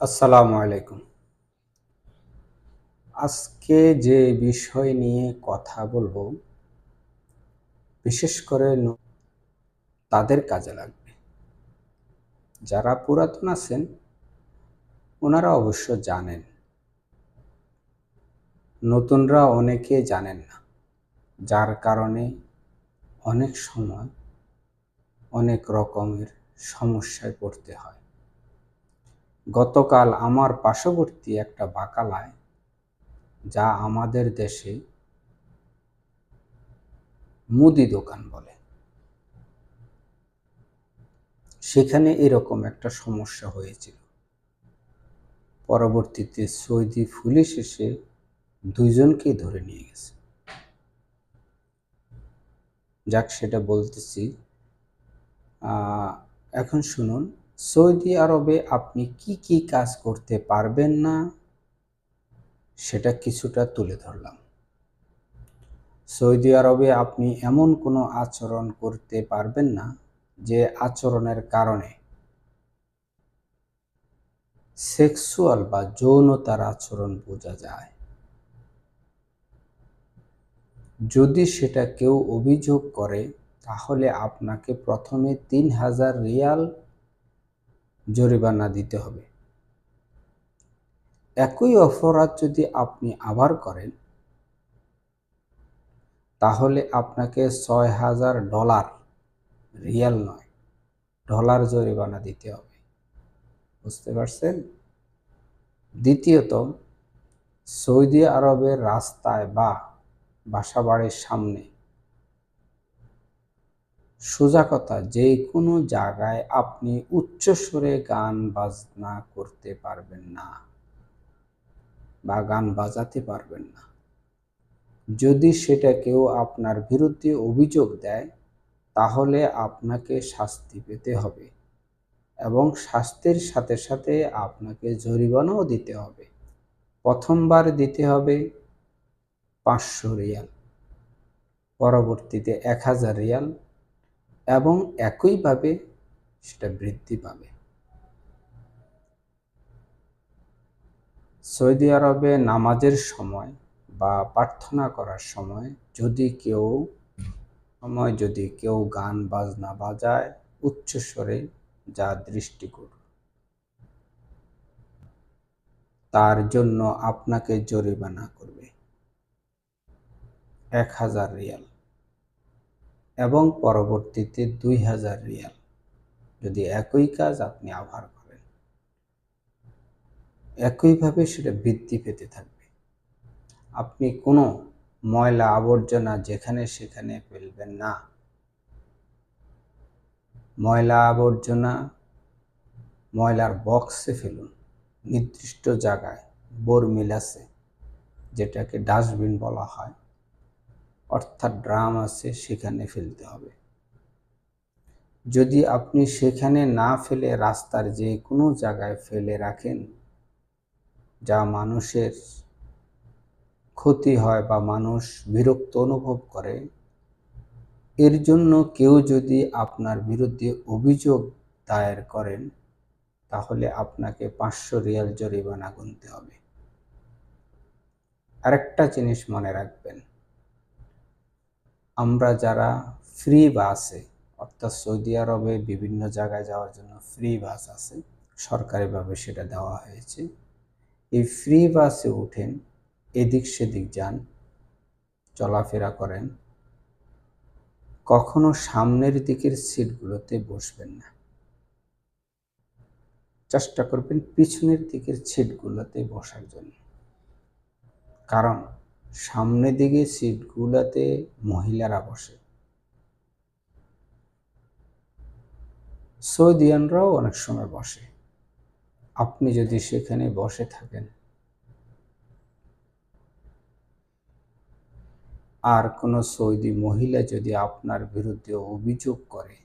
আসসালামু আলাইকুম। আজকে যে বিষয় নিয়ে কথা বলব, বিশেষ করে তাদের কাজে লাগবে। যারা পুরাতন আছেন, ওনারা অবশ্য জানেন। নতুনরা অনেকে জানেন না। যার কারণে অনেক সময় অনেক রকমের সমস্যায় পড়তে হয়। গতকাল আমার পার্শ্ববর্তী একটা বাকালায়, যা আমাদের দেশে মুদি দোকান বলে। সেখানে এরকম একটা সমস্যা হয়েছিল। পরবর্তীতে সৌদি পুলিশ এসে দুইজনকেই ধরে নিয়ে গেছে। যাক, সেটা বলতেছি। এখন শুনুন। সৌদি আরবে আপনি কি কি কাজ করতে পারবেন না? সেটা কিছুটা তুলে ধরলাম। সৌদি আরবে আপনি এমন কোনো আচরণ করতে পারবেন না যে আচরণের কারণে সেক্সুয়াল বা যৌনতার আচরণ বোঝা যায়। যদি সেটা কেউ অভিযোগ করে, তাহলে আপনাকে প্রথমে তিন হাজার রিয়াল জরিমানা দিতে হবে। একই অপরাধ যদি আপনি আবার করেন, তাহলে আপনাকে ছয় হাজার ডলার, রিয়াল নয়, ডলার জরিমানা দিতে হবে। বুঝতে পারছেন? দ্বিতীয়ত, সৌদি আরবের রাস্তায় বা বাসাবাড়ির সামনে সোজা কথা যে কোনো জায়গায় আপনি উচ্চ উচ্চস্বরে গান বাজনা করতে পারবেন না বা গান বাজাতে পারবেন না। যদি সেটা কেউ আপনার বিরুদ্ধে অভিযোগ দেয়, তাহলে আপনাকে শাস্তি পেতে হবে এবং শাস্তির সাথে সাথে আপনাকে জরিমানাও দিতে হবে। প্রথমবার দিতে হবে পাঁচশো রিয়াল, পরবর্তীতে এক হাজার রিয়াল এবং একইভাবে সেটা বৃদ্ধি পাবে। সৌদি আরবে নামাজের সময় বা প্রার্থনা করার সময় যদি কেউ, সময় যদি কেউ গান বাজনা বাজায় উচ্চস্বরে যা দৃষ্টিকর, তার জন্য আপনাকে জরিমানা করবে। এক হাজার রিয়াল। এবং পরবর্তীতে দুই হাজার রিয়াল। যদি একই কাজ আপনি আবার করেন, একইভাবে সেটা বৃদ্ধি পেতে থাকবে। আপনি কোনো ময়লা আবর্জনা যেখানে সেখানে ফেলবেন না। ময়লা আবর্জনা ময়লার বক্সে ফেলুন, নির্দিষ্ট জায়গায়, বরমিল আছে, যেটাকে ডাস্টবিন বলা হয়। অর্থাৎ ড্রাম আছে, সেখানে ফেলতে হবে। যদি আপনি সেখানে না ফেলে রাস্তার যে কোনো জায়গায় ফেলে রাখেন, যা মানুষের ক্ষতি হয় বা মানুষ বিরক্ত অনুভব করে, এর জন্য কেউ যদি আপনার বিরুদ্ধে অভিযোগ দায়ের করেন, তাহলে আপনাকে পাঁচশো রিয়াল জরিমানা গুনতে হবে। আরেকটা জিনিস মনে রাখবেন আমরা যারা ফ্রি বাসে অর্থাৎ সৌদি আরবে বিভিন্ন জায়গায় যাওয়ার জন্য ফ্রি বাস আছে, সরকারিভাবে সেটা দেওয়া হয়েছে। এই ফ্রি বাসে উঠেন, এদিক সেদিক যান, চলাফেরা করেন, কখনো সামনের দিকের সিটগুলোতে বসবেন না। চেষ্টা করবেন পিছনের দিকের সিটগুলোতে বসার জন্য। কারণ সামনের দিকে সিটগুলোতে মহিলারা বসে। সৌদিয়ানরাও অনেক সময় বসে। আপনি যদি সেখানে বসে থাকেন। আর কোনো সৌদি মহিলা যদি আপনার বিরুদ্ধে অভিযোগ করে,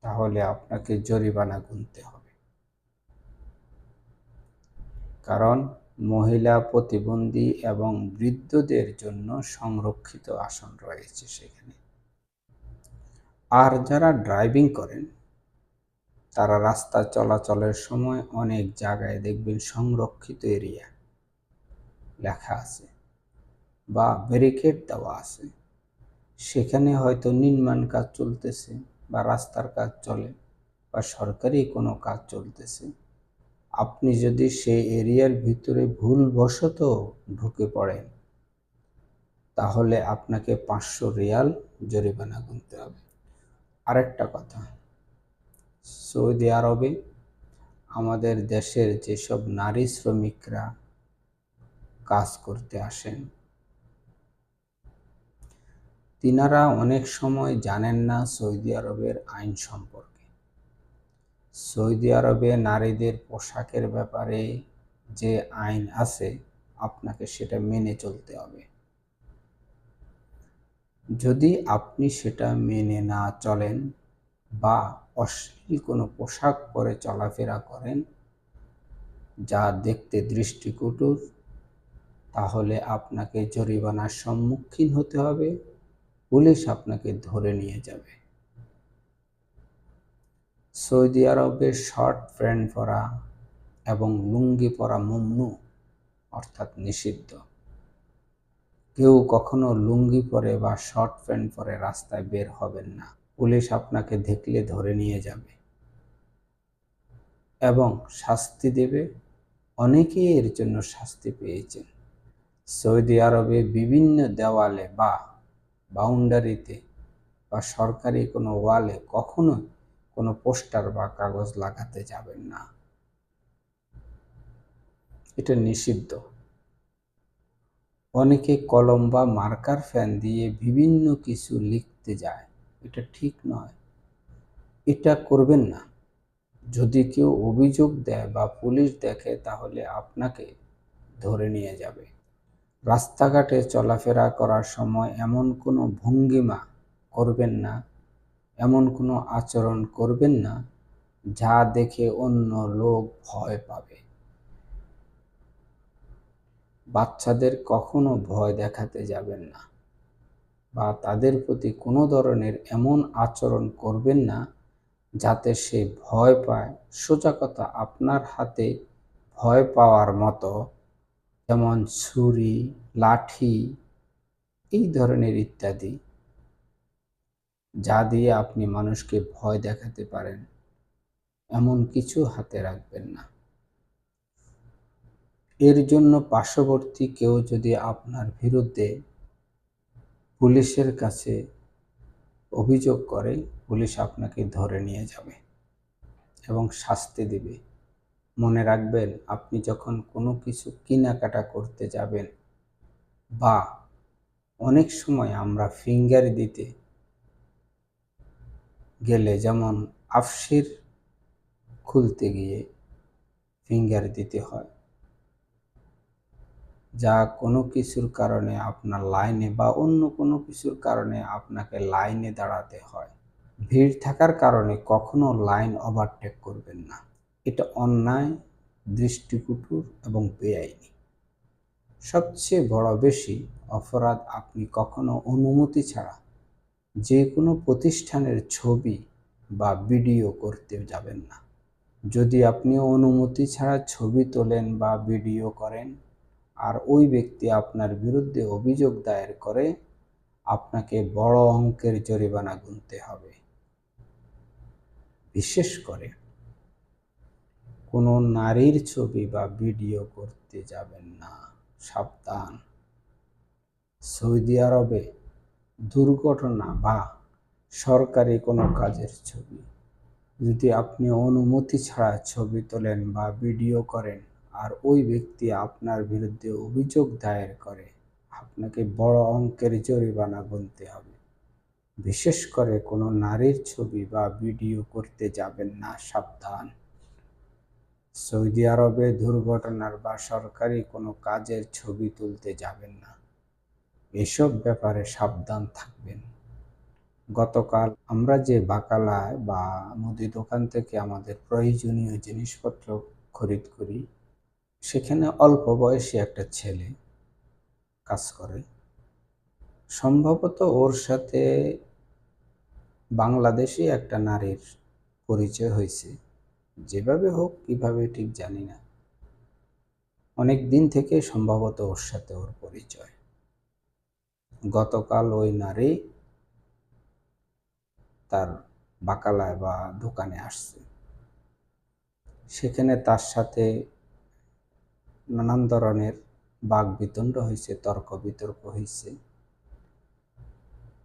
তাহলে আপনাকে জরিমানা গুনতে হবে। কারণ মহিলা প্রতিবন্ধী এবং বৃদ্ধদের জন্য সংরক্ষিত আসন রয়েছে সেখানে। আর যারা ড্রাইভিং করেন, তারা রাস্তা চলাচলের সময় অনেক জায়গায় দেখবেন সংরক্ষিত এরিয়া লেখা আছে বা ব্যারিকেড দেওয়া আছে। সেখানে হয়তো নির্মাণ কাজ চলতেছে বা রাস্তার কাজ চলে বা সরকারি কোনো কাজ চলতেছে। আপনি যদি সেই এরিয়ার ভিতরে ভুলবশত ঢুকে পড়েন, তাহলে আপনাকে পাঁচশো রিয়াল জরিমানা গুনতে হবে। আরেকটা কথা, সৌদি আরবে আমাদের দেশের যেসব নারী শ্রমিকরা কাজ করতে আসেন, তিনারা অনেক সময় জানেন না সৌদি আরবের আইন সম্পর্কে। সৌদি আরবে নারীদের পোশাকের ব্যাপারে যে আইন আছে, আপনাকে সেটা মেনে চলতে হবে। যদি আপনি সেটা মেনে না চলেন বা অশ্লীল কোনো পোশাক পরে চলাফেরা করেন, যা দেখতে দৃষ্টিকটুর, তাহলে আপনাকে জরিমানার সম্মুখীন হতে হবে, পুলিশ আপনাকে ধরে নিয়ে যাবে। সৌদি আরবের শর্ট প্যান্ট পরা এবং লুঙ্গি পরা মমনু অর্থাৎ নিষিদ্ধ। কেউ কখনো লুঙ্গি পরে বা শর্ট প্যান্ট পরে রাস্তায় বের হবেন না। পুলিশ আপনাকে দেখলে ধরে নিয়ে যাবে। এবং শাস্তি দেবে। অনেকেই এর জন্য শাস্তি পেয়েছেন। সৌদি আরবে বিভিন্ন দেওয়ালে বা বাউন্ডারিতে বা সরকারি কোনো ওয়ালে কখনো কোনো পোস্টার বা কাগজ লাগাতে যাবেন না। এটা নিষিদ্ধ। অনেকে কলম বা মার্কার ফ্যান দিয়ে বিভিন্ন কিছু লিখতে যায়। এটা ঠিক নয়। এটা করবেন না। যদি কেউ অভিযোগ দেয় বা পুলিশ দেখে, তাহলে আপনাকে ধরে নিয়ে যাবে। রাস্তাঘাটে চলাফেরা করার সময় এমন কোনো ভঙ্গিমা করবেন না। এমন কোনো আচরণ করবেন না যা দেখে অন্য লোক ভয় পাবে। বাচ্চাদের কখনো ভয় দেখাতে যাবেন না বা তাদের প্রতি কোনো ধরনের এমন আচরণ করবেন না যাতে সে ভয় পায়। সোজা কথা, আপনার হাতে ভয় পাওয়ার মতো যেমন ছুরি, লাঠি, এই ধরনের ইত্যাদি। যা দিয়ে আপনি মানুষকে ভয় দেখাতে পারেন। এমন কিছু হাতে রাখবেন না। এর জন্য পার্শ্ববর্তী কেউ যদি আপনার বিরুদ্ধে পুলিশের কাছে অভিযোগ করে, পুলিশ আপনাকে ধরে নিয়ে যাবে এবং শাস্তি দিবে। মনে রাখবেন, আপনি যখন কোনো কিছু কেনাকাটা করতে যাবেন বা অনেক সময় আমরা ফিঙ্গার দিতে গেলে যেমন আফসির খুলতে গিয়ে ফিঙ্গার দিতে হয়। যা কোনো কিছুর কারণে আপনার লাইনে বা অন্য কোনো কিছুর কারণে আপনাকে লাইনে দাঁড়াতে হয়। ভিড় থাকার কারণে কখনো লাইন ওভারটেক করবেন না। এটা অন্যায়, দৃষ্টিকুটুর এবং বেআইনি। সবচেয়ে বড় বেশি অপরাধ আপনি কখনো অনুমতি ছাড়া যে কোনো প্রতিষ্ঠানের ছবি বা ভিডিও করতে যাবেন না। যদি আপনি অনুমতি ছাড়া ছবি তোলেন বা ভিডিও করেন আর ওই ব্যক্তি আপনার বিরুদ্ধে অভিযোগ দায়ের করে, আপনাকে বড় অঙ্কের জরিমানা গুনতে হবে। বিশেষ করে কোনো নারীর ছবি বা ভিডিও করতে যাবেন না। সাবধান। সৌদি আরবে দুর্ঘটনা বা সরকারি কোনো কাজের ছবি। যদি আপনি অনুমতি ছাড়া ছবি তোলেন বা ভিডিও করেন, আর ওই ব্যক্তি আপনার বিরুদ্ধে অভিযোগ দায়ের করে, আপনাকে বড় অঙ্কের জরিমানা গুনতে হবে। বিশেষ করে কোনো নারীর ছবি বা ভিডিও করতে যাবেন না, সাবধান। সৌদি আরবে দুর্ঘটনার বা সরকারি কোনো কাজের ছবি তুলতে যাবেন না। এসব ব্যাপারে সাবধান থাকবেন। গতকাল আমরা যে বাকালায় বা মুদি দোকান থেকে আমাদের প্রয়োজনীয় জিনিসপত্র খরিদ করি, সেখানে অল্প বয়সী একটা ছেলে কাজ করে। সম্ভবত ওর সাথে বাংলাদেশি একটা নারীর পরিচয় হয়েছে। যেভাবে হোক, কীভাবে ঠিক জানি না। অনেক দিন থেকে সম্ভবত ওর সাথে ওর পরিচয়। গতকাল ওই নারী তার বাকালায় বা দোকানে আসছে। সেখানে তার সাথে নানান ধরনের বাঘ বিতণ্ড হয়েছে, তর্ক বিতর্ক হয়েছে।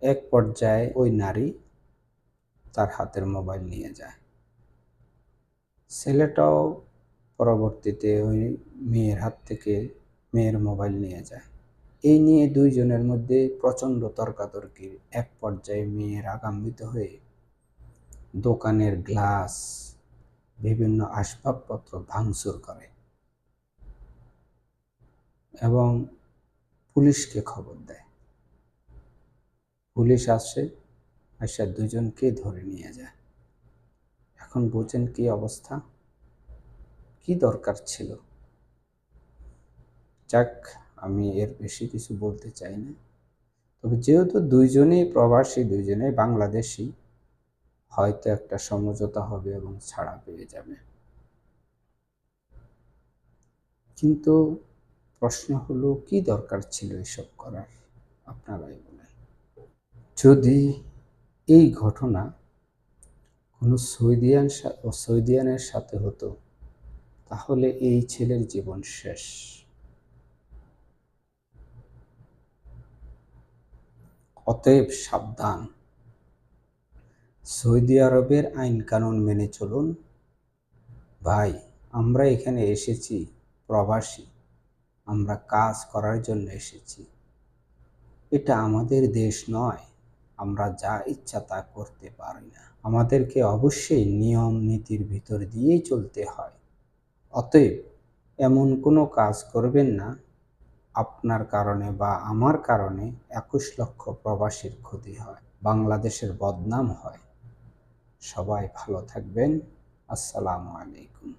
এক পর্যায়ে ওই নারী তার হাতের মোবাইল নিয়ে যায়। ছেলেটাও পরবর্তীতে ওই মেয়ের হাত থেকে মেয়ের মোবাইল নিয়ে যায়। এই নিয়ে দুইজনের মধ্যে প্রচণ্ড তর্কাতর্কির এক পর্যায়ে মেয়ের আগান্বিত হয়ে দোকানের গ্লাস, বিভিন্ন আসবাবপত্র ভাঙচুর করে এবং পুলিশকে খবর দেয়। পুলিশ আসে, আসা দুজনকে ধরে নিয়ে যায়। এখন বুঝেন কি অবস্থা? কি দরকার ছিল? যাক আমি এর বেশি কিছু বলতে চাই না। তবে যেহেতু দুইজনেই প্রবাসী, দুইজনেই বাংলাদেশি, হয়তো একটা সমঝোতা হবে এবং ছাড়া পেয়ে যাবে। কিন্তু প্রশ্ন হলো, কি দরকার ছিল এসব করার? আপনারাই বলেন। যদি এই ঘটনা কোনো সৌদিয়ান সৌদিয়ানের সাথে হতো, তাহলে এই ছেলের জীবন শেষ। অতএব সাবধান। সৌদি আরবের আইন কানুন মেনে চলুন। ভাই, আমরা এখানে এসেছি, প্রবাসী। আমরা কাজ করার জন্য এসেছি। এটা আমাদের দেশ নয়। আমরা যা ইচ্ছা তা করতে পারি না। আমাদেরকে অবশ্যই নিয়ম নীতির ভিতর দিয়েই চলতে হয়। অতএব এমন কোনো কাজ করবেন না আপনার কারণে বা আমার কারণে একুশ লক্ষ প্রবাসীর ক্ষতি হয়, বাংলাদেশের বদনাম হয়। সবাই ভালো থাকবেন। আসসালামু আলাইকুম।